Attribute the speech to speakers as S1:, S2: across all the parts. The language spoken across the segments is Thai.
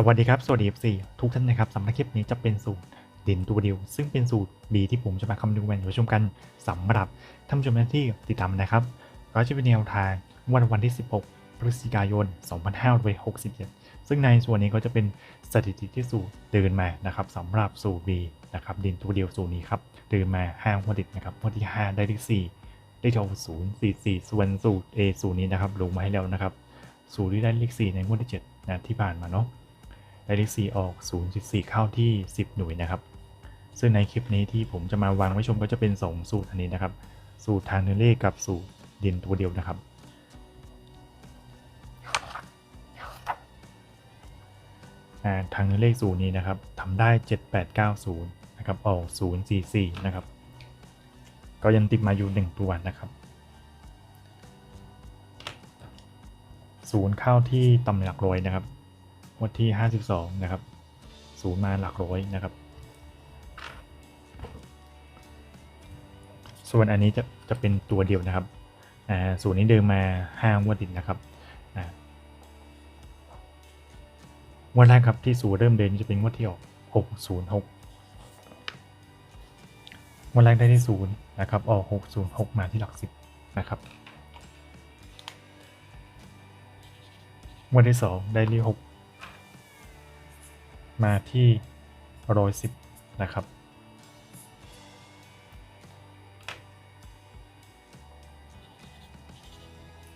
S1: สวัสดีครับ สวัสดี FC ทุกท่านนะครับสำหรับคลิปนี้จะเป็นสูตรเด่นตัวเดียว ซึ่งเป็นสูตร B ที่ผมจะมาคำนวณให้ผู้ชมกันสำหรับท่านผู้ชมที่ติดตามนะครับก็จะเป็นแนวทางวันวันที่ 16 พฤศจิกายน 2567 ซึ่งในส่วนนี้ก็จะเป็นสถิติที่สูตรเดินมานะครับสำหรับสูตร B นะครับเด่นตัวเดียวสูตรนี้ครับเดินมา5วันติดนะครับวันที่ 5 ได้ที่4ได้ที่0 4 4 ส่วนสูตร A สูตรนี้นะครับลงมาให้แล้วนะครับสูตรที่ได้เลข4ในงวดที่7นะที่ผ่านมาเนาะ ได้เลข4ออก 0.4 เข้าที่ 10 หน่วยนะครับ ซึ่งในคลิปนี้ที่ผมจะมาวางไว้ชมก็จะเป็น 2 สูตรอันนี้นะครับ สูตรทางเนื้อเลขกับสูตรเด่นตัวเดียวนะครับอ่าทางเนื้อเลขสูตรนี้นะครับทำได้ 7890 นะครับ ออก 044 นะครับ ก็ยังติดมาอยู่ 1 ตัวนะครับศูนย์เข้าที่ตำหนักร้อยนะครับ วดที่ 52 นะครับศูนย์มาหลักร้อยนะครับ ส่วนอันนี้จะจะเป็นตัวเดียวนะครับศูนย์นี้เดิมมา5งวดติดนะครับอ่างวดแรกครับที่ศูนย์เริ่มเดินจะเป็นงวดที่ออก606งวดแรกได้ที่ศูนย์นะครับออก 606 มาที่หลักสิบนะครับงวดที่สองได้ที่หก มาที่ร้อยสิบนะครับ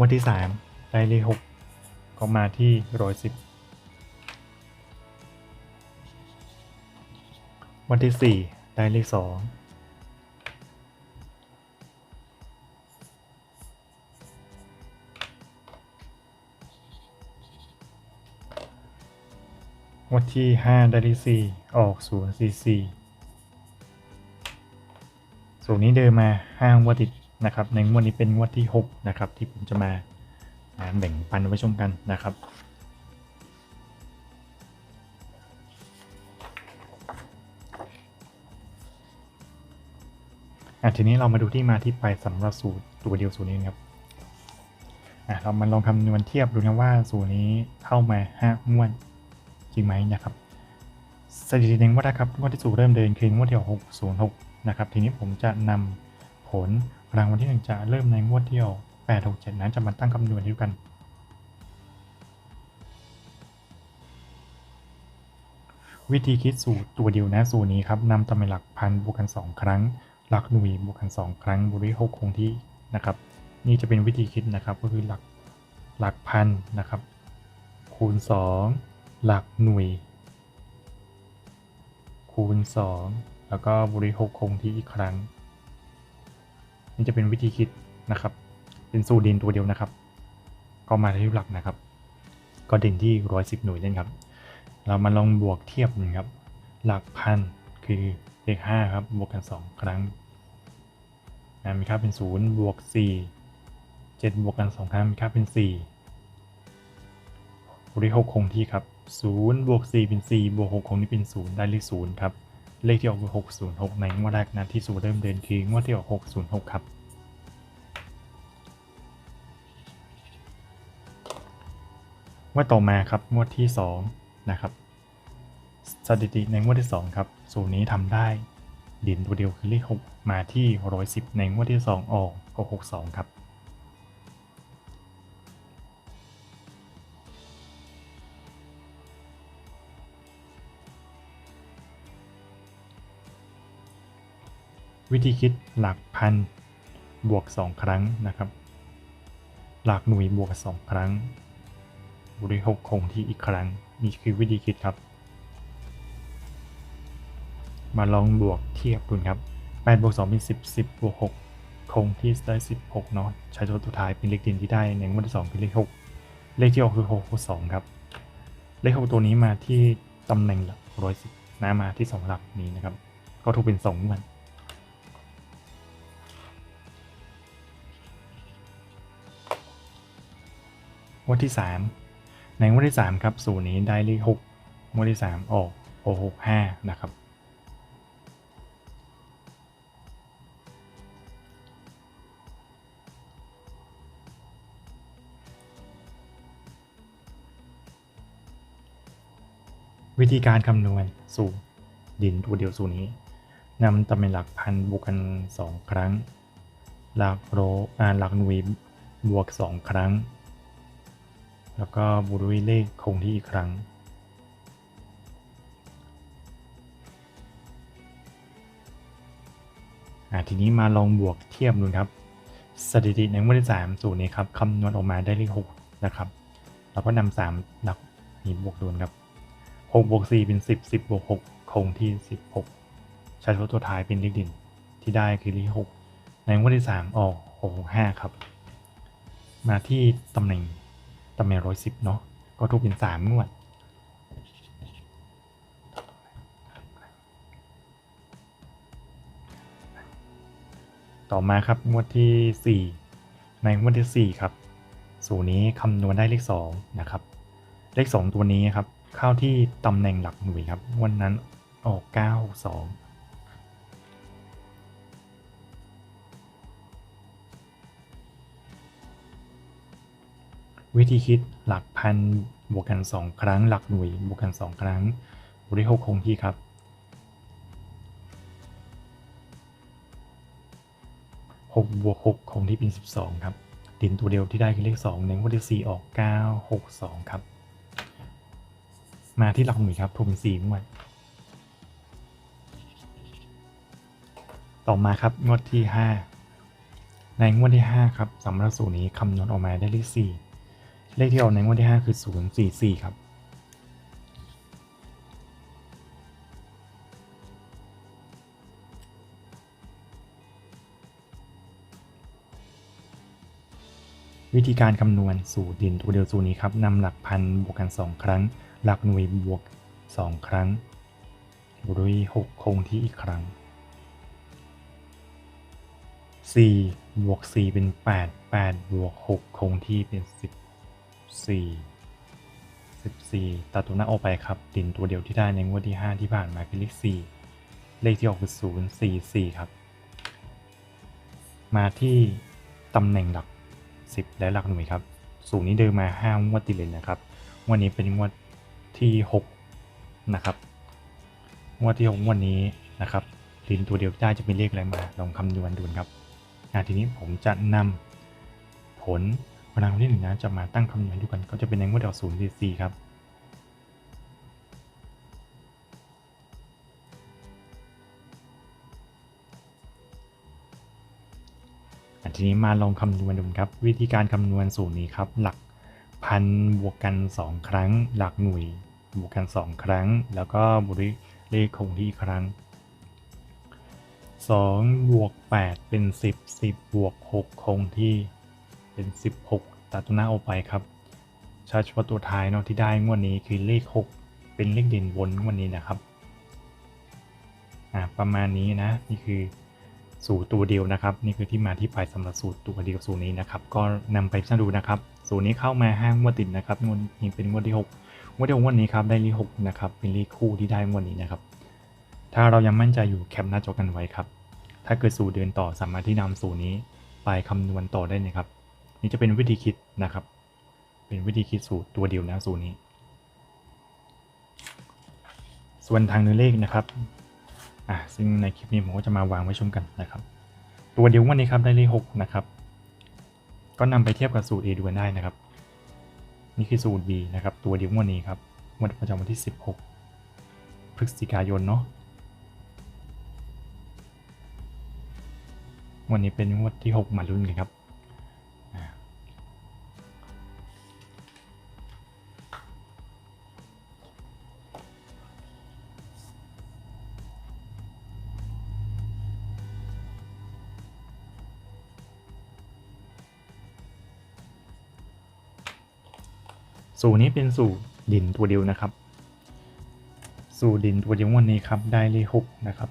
S1: วันที่สามได้เลขหกก็มาที่ร้อยสิบวันที่สี่ได้เลขสอง วันที่ห้าได้เลขสี่ออกศูนย์สี่สี่สูตรนี้เดินมาห้างวดติดนะครับในงวดนี้เป็นงวดที่หกนะครับ ที่ผมจะมาแบ่งปันไว้ชมกันนะครับอะทีนี้เรามาดูที่มาที่ไปสำหรับสูตรตัวเดียวสูตรนี้นครับอะเรามาลองคำนวณเทียบดูนะว่าสูตรนี้เข้ามาห้างวด จริงไหมนะครับสถิติหนึ่งว่าครับงวดที่สูตรเริ่มเดินคืองวดที่หกศูนย์หกนะครับทีนี้ผมจะนำผลรางวัลที่หนึ่งจะเริ่มในงวดที่แปดหกเจ็ดนั้นจะมาตั้งคำนวณด้วยกัน วิธีคิดสูตรตัวเดียวนะสูตรนี้ครับนำตำแหน่งหลักพันบวกกัน 2 ครั้ง หลักหน่วยบวกกัน 2 ครั้งบวกด้วย6คงที่นะครับนี่จะเป็นวิธีคิดนะครับก็คือหลักหลักพันนะครับคูณ 2 หลักหน่วย คูณ 2 แล้วก็บวกด้วย6คงที่อีกครั้ง นี่จะเป็นวิธีคิดนะครับ เป็นสูตรดินตัวเดียวนะครับ ก็มาที่หลักนะครับ ก็เด่นที่ 110 หน่วยเล่นครับ เรามาลองบวกเทียบนะครับ หลักพันคือเลข5ครับ บวกกัน 2 ครั้งมีค่าเป็น 0 บวก 4 7 บวกกัน 2 ครั้งมีค่าเป็น 4บวกด้วย6คงที่ครับ 0บวก4เป็น4บวก6คงที่เป็น 0 ได้เลข0ครับ เลขที่ออกคือ606 ในงวดแรกนะที่สูตรเริ่มเดินคืองวดที่ออก606 ครับ งวดต่อมาครับงวดที่ 2 นะครับ สถิติในงวดที่ 2 ครับสูตรนี้ทำได้เด่นตัวเดียวคือเลข 6 มาที่ 110 ในงวดที่ 2 ออกก็62 ครับ วิธีคิดหลักพันบวก 2 ครั้งนะครับ หลักหน่วยบวก 2 ครั้งบวกด้วย6คงที่อีกครั้งนี่คือวิธีคิดครับ มาลองบวกเทียบดูครับ8บวก2เป็น10 10บวก6คงที่ได้ 16เนาะใช้ตัวสุดท้ายเป็นเลขเด่นที่ได้ในงวดที่2คือเลข 6 เลขที่ออกคือ6 6 2ครับ เลข 6 ตัวนี้มาที่ตำแหน่งหลัก110นะมาที่ 2 หลักนี้นะครับ ก็ถูกเป็น2งว งวดที่ 3 ในงวดที่ 3 ครับ สูตรนี้ได้เลข6งวดที่ 3 ออก665 นะครับ วิธีการคำนวณสูตรดินตัวเดียวสูตรนี้นำตำแหน่งหลักพันบวกกัน 2 ครั้ง หลักโรอาหลักหน่วยบวก 2 ครั้ง แล้วก็บวกด้วยเลขคงที่อีกครั้ง ทีนี้มาลองบวกเทียบดูครับ สถิติในงวดที่3สูตรนี้ครับคำนวณออกมาได้เลข6นะครับเราก็นำ3หลักนี้บวกดูนะครับ6บวก4เป็น10 10บวก6คงที่16ใช้เฉพาะตัวท้ายเป็นเลขด่นที่ได้คือเลข6ในงวดที่3ออก6 5ครับ มาที่ตำแหน่ง ตำแหน่ง110เนาะก็ถูกเป็น3งวด ต่อมาครับงวดที่ 4 ในงวดที่ 4 ครับ สูตรนี้คำนวณได้เลข2นะครับ เลข 2 ตัวนี้ครับ เข้าที่ตำแหน่งหลักหน่วยครับ วันนั้นออก 9 วิธีคิดหลักพันบวกกัน 2 ครั้ง หลักหน่วยบวกกัน 2 ครั้งบวกด้วย6คงที่ครับ 6 บวก 6 คงที่เป็น 12 ครับ ดินตัวเดียวที่ได้คือเลข2ในงวดที่4ออก 9 6 2 ครับ มาที่หลักหน่วยครับถูกเป็น4งวดต่อมาครับงวดที่ 5 ในงวดที่ 5 ครับสำหรับสูตรนี้คำนวณออกมาได้เลข4 เลขที่ออกในงวดที่ 5 คือ 044 ครับ วิธีการคำนวณสูตรดินตัวเดียวสูตรนี้ครับนำหลักพันบวกกัน 2 ครั้ง หลักหน่วยบวก 2 ครั้งบวกด้วย 6 คงที่อีกครั้ง 4 บวก 4 เป็น 8 8 บวก 6 คงที่เป็น 14 14 ตัดตัวหน้าออกไปครับดินตัวเดียวที่ได้ในงวดที่ 5 ที่ผ่านมาคือเลข4เลขที่ออกคือ0 4 4 ครับ มาที่ตำแหน่งหลัก 10 และหลักหน่วยครับ สูตรนี้เดินมา 5 งวดติดเลยนะครับวดนี้เป็นงวดที่ 6 นะครับงวดที่6วดนี้นะครับดินตัวเดียวได้จะเป็นเลขอะไรมาลองคำนวณดูครับทีนี้ผมจะนำผล พลังที่หนึ่งนะจะมาตั้งคำนวณดูกันก็จะเป็นในงวดดอกศูนย์สี่ครับอันทีนี้มาลองคำนวณดูครับ วิธีการคำนวณสูตรนี้ครับ หลักพันบวกกัน 2 ครั้ง หลักหน่วยบวกกัน 2 ครั้ง แล้วก็บวกด้วยเลขคงที่ครั้ง 2 บวก 8 เป็น 10 10 บวก 6 คงที่ เป็น 16 ตัดตัวหน้าออกไปครับช้เฉพาะตัวท้ายเนาะที่ได้งวดนี้คือเลข 6 เป็นเลขเด่นบนงวดนี้นะครับอ่าประมาณนี้นะนี่คือสูตรตัวเดียวนะครับ นี่คือที่มาที่ไปสำหรับสูตรตัวเดียวสูตรนี้นะครับ ก็นำไปพิจารณาดูนะครับ สูตรนี้เข้ามาห้างวดติดนะครับงวดนี้เป็นงวดที่6งวดที่6งวดนี้ครับได้เลข6นะครับเป็นเลขคู่ที่ได้งวดนี้นะครับ ถ้าเรายังมั่นใจอยู่แคปหน้าจอกันไว้ครับ ถ้าเกิดสูตรเดินต่อสามารถที่นำสูตรนี้ไปคำนวณต่อได้นะครับ นี่จะเป็นวิธีคิดนะครับ เป็นวิธีคิดสูตรตัวเดียวนะสูตรนี้ ส่วนทางเนื้อเลขนะครับอะซึ่งในคลิปนี้ผมก็จะมาวางไว้ชมกันนะครับ ตัวเดียววันนี้ครับได้เลขหกนะครับ ก็นำไปเทียบกับสูตร A ดูกันได้นะครับ นี่คือสูตร B นะครับ ตัวเดียววันนี้ครับวันประจำวันที่ 16 พฤศจิกายนเนาะวันนี้เป็นงวดที่ 6 มาลุ้นกันครับ สูนี้เป็นสูดินตัวเดียวนะครับ สูดินตัวเดียววันนี้ครับได้เลขหกนะครับ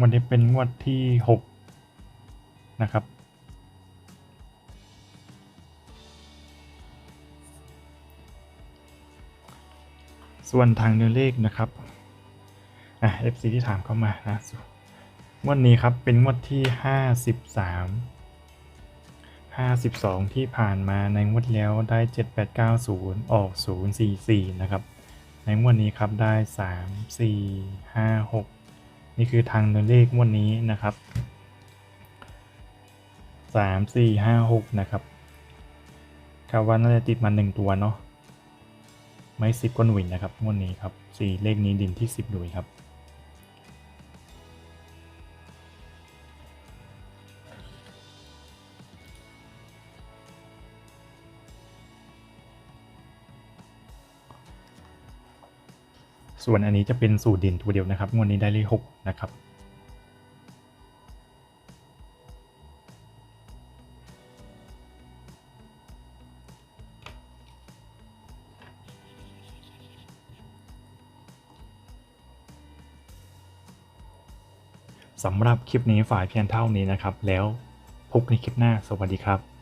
S1: วันนี้เป็นงวดที่6นะครับส่วนทางเนื้อเลขนะครับ อะ FC ที่ถามเข้ามานะงวดนี้ครับเป็นงวดที่ห้าสิบสามห้าสิบสองที่ผ่านมาในงวดแล้วได้เจ็ดแปดเก้าศูนย์ออกศูนย์สี่สี่นะครับ ในงวดนี้ครับได้สามสี่ห้าหกนี่คือทางเดินเลขงวดนี้นะครับสามสี่ห้าหกนะครับคาว่าน่าจะติดมาหนึ่งตัวเนาะไม่สิบก็หน่วยนะครับงวดนี้ครับสี่เลขนี้ดินที่สิบหน่วยครับ ส่วนอันนี้จะเป็นสูตรเด่นตัวเดียวนะครับงวดนี้ได้เลขหกนะครับสำหรับคลิปนี้ฝ่ายเพียงเท่านี้นะครับ แล้วพบในคลิปหน้าสวัสดีครับ